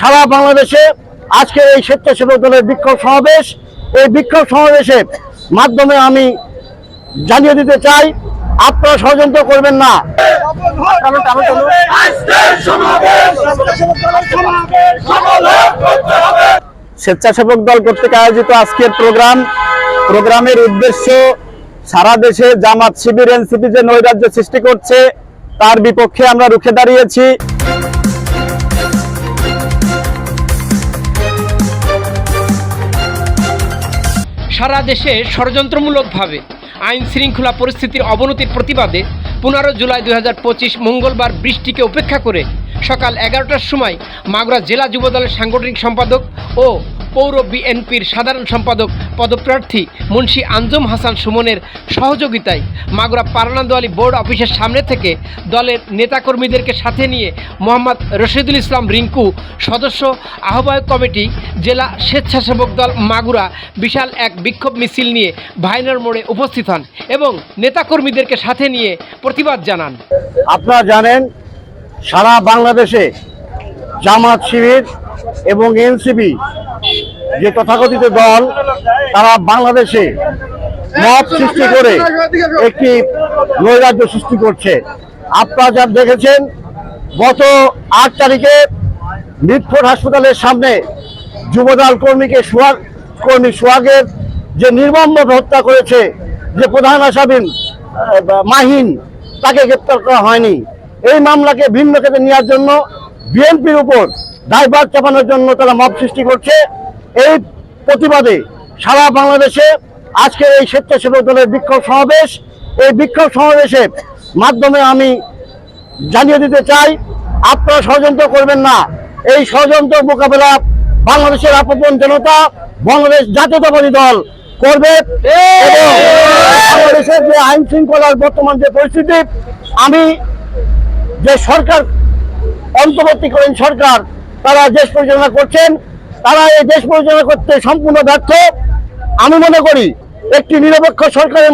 সারা বাংলাদেশে আজকে এই স্বেচ্ছাসেবক দলের বিক্ষোভ সমাবেশ এই বিক্ষোভ সমাবেশের মাধ্যমে আমি জানিয়ে দিতে চাই, আপনারা ষড়যন্ত্র করবেন না। স্বেচ্ছাসেবক দল কর্তৃক আয়োজিত আজকের প্রোগ্রাম, প্রোগ্রামের উদ্দেশ্য সারা দেশে জামাত শিবির, এনসিপি যে নৈরাজ্য সৃষ্টি করছে, তার বিপক্ষে আমরা রুখে দাঁড়িয়েছি। সারা দেশে ষড়যন্ত্রমূলকভাবে আইন শৃঙ্খলা পরিস্থিতির অবনতির প্রতিবাদে পনেরো জুলাই দুই হাজার পঁচিশ মঙ্গলবার বৃষ্টিকে উপেক্ষা করে সকাল এগারোটার সময় মাগুরা জেলা যুবদলের সাংগঠনিক সম্পাদক ও পৌর বিএনপির সাধারণ সম্পাদক পদপ্রার্থী মুন্সী আঞ্জুম হাসান সুমনের সহযোগিতায় মাগুরা পারানন্দওয়ালি বোর্ড অফিসের সামনে থেকে দলের নেতাকর্মীদেরকে সাথে নিয়ে মোহাম্মদ রশিদুল ইসলাম রিঙ্কু সদস্য আহ্বায়ক কমিটি জেলা স্বেচ্ছাসেবক দল মাগুরা বিশাল এক বিক্ষোভ মিছিল নিয়ে ভাইনার মোড়ে উপস্থিত হন এবং নেতাকর্মীদেরকে সাথে নিয়ে প্রতিবাদ জানান। আপনারা জানেন, সারা বাংলাদেশে জামাত শিবির এবং এনসিপি যে তথাকথিত দল, তারা বাংলাদেশে মত সৃষ্টি করে একটি নৈরাজ্য সৃষ্টি করছে। আপনারা যা দেখেছেন, গত আট তারিখে মিটফোর্ড হাসপাতালের সামনে যুবদল কর্মীকে সোহাগ, কর্মী সোহাগের যে নির্মমভাবে হত্যা করেছে, যে প্রধান আসামিন মাহিন, তাকে গ্রেপ্তার করা হয়নি। এই মামলাকে ভিন্ন ক্ষেত্রে নেওয়ার জন্য বিএনপির উপর দায়ভার চাপানোর জন্য তারা মব সৃষ্টি করছে। এই প্রতিবাদে সারা বাংলাদেশে আজকে এই স্বেচ্ছাসেবক দলের বিক্ষোভ সমাবেশ। এই বিক্ষোভ সমাবেশের মাধ্যমে আমি জানিয়ে দিতে চাই, আপনারা ষড়যন্ত্র করবেন না। এই ষড়যন্ত্র মোকাবেলা বাংলাদেশের আপন জনতা, বাংলাদেশ জাতীয়তাবাদী দল করবে। বাংলাদেশের যে আইন শৃঙ্খলার বর্তমান যে পরিস্থিতি, আমি যে সরকার, অন্তর্বর্তীকালীন সরকার তারা দেশ পরিচালনা করছেন, তারা এই দেশ পরিচালনা করতে সম্পূর্ণ ব্যর্থ। আমি মনে করি একটি নিরপেক্ষ সরকারের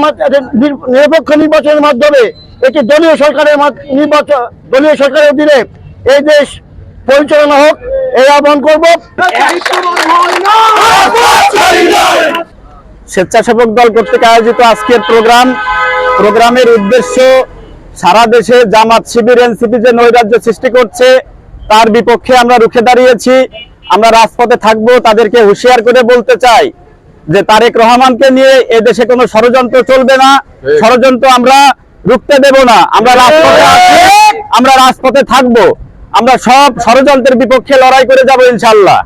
নিরপেক্ষ নির্বাচনের মাধ্যমে একটি দলীয় সরকারের নির্বাচন দলীয় সরকারের অধীনে এই দেশ পরিচালনা হোক, এই আহ্বান করব। স্বেচ্ছাসেবক দল কর্তৃক আয়োজিত আজকের প্রোগ্রাম, প্রোগ্রামের উদ্দেশ্য সারা দেশে জামাত শিবির, এনসিপি যে নৈরাজ্য সৃষ্টি করছে তার বিপক্ষে আমরা রুখে দাঁড়িয়েছি। আমরা রাজপথে থাকব তাদেরকে হুশিয়ার করে বলতে চাই যে তারেক রহমানকে নিয়ে এ দেশে কোনো ষড়যন্ত্র চলবে না। ষড়যন্ত্র আমরা রুখতে দেব না। আমরা রাজপথে আছি আমরা রাজপথে থাকব। আমরা সব ষড়যন্ত্রের বিপক্ষে লড়াই করে যাব ইনশাল্লাহ